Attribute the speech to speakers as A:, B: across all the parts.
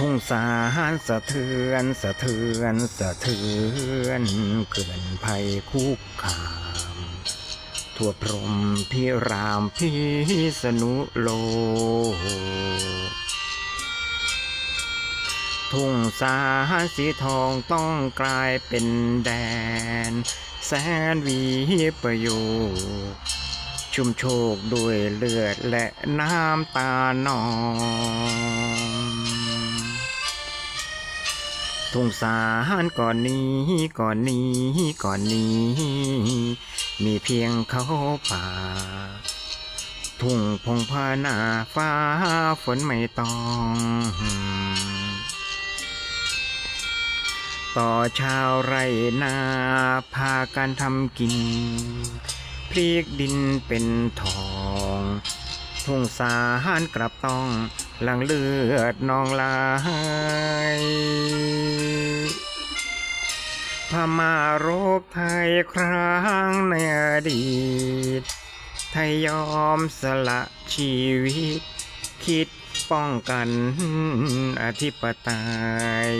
A: ทุ่งสารสะเทือนสะเทือนสะเทือนเกินภัยคุกคามทั่วพรหมพิรามพิสนุโลทุ่งสาสีทองต้องกลายเป็นแดน แสนวีประโยชน์ชุ่มโชคด้วยเลือดและน้ำตานอง ทุงสารก่อนนี้ก่อนนี้ก่อนนี้ มีเพียงเขาป่า ทุ่งพงพานาฟ้าฝนไม่ต้อง ต่อชาวไรนาพากันทำกิน พลิกดินเป็นทอง ทุ่งสารกลับต้อง หลังเลือดนองไหลายพม่ารบไทยครั้งในอดีต ไทยยอมสละชีวิต คิดป้องกันอธิปไตย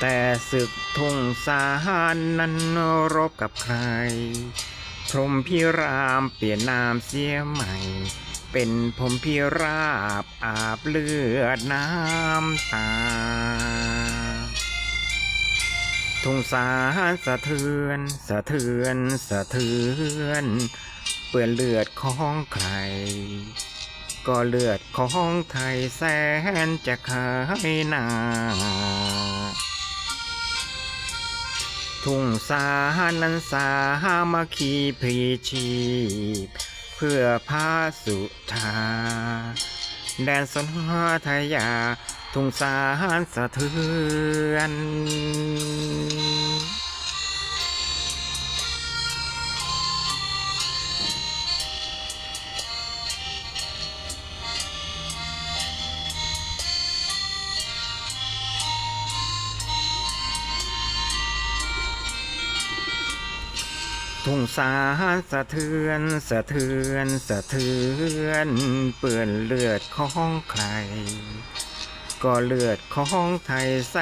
A: แต่ศึกทุ่งสารนั้นรบกับใคร มพิรามเปลี่ยนนามเสียใหม่ เป็นพรมพิราบอาบเลือดน้ำตา ทุ่งสารสะเทือนสะเทือนสะเทือน เปื้อนเลือดของใคร ก็เลือดของไทยแสนจะขายหนา ทุ่งสานั้นสามาคีพรีชีพ เพื่อพาสุธาแดนสนหทยา ทุ่งสาสะเทือน ทุ่งสารสะเทือนสะเทือนสะเทือน เปื้อนเลือดของใคร ก็เลือดของไทยแส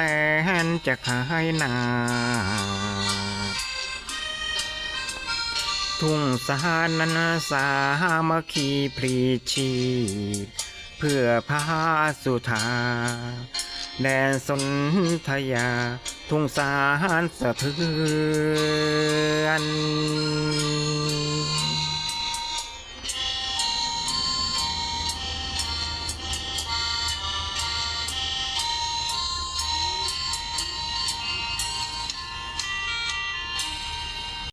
A: นจะขายหนาทุ่งสารนันสามัคคีพรีชีพเพื่อพาสุธา แดนสนธยา ทุ่งสารสะเทือน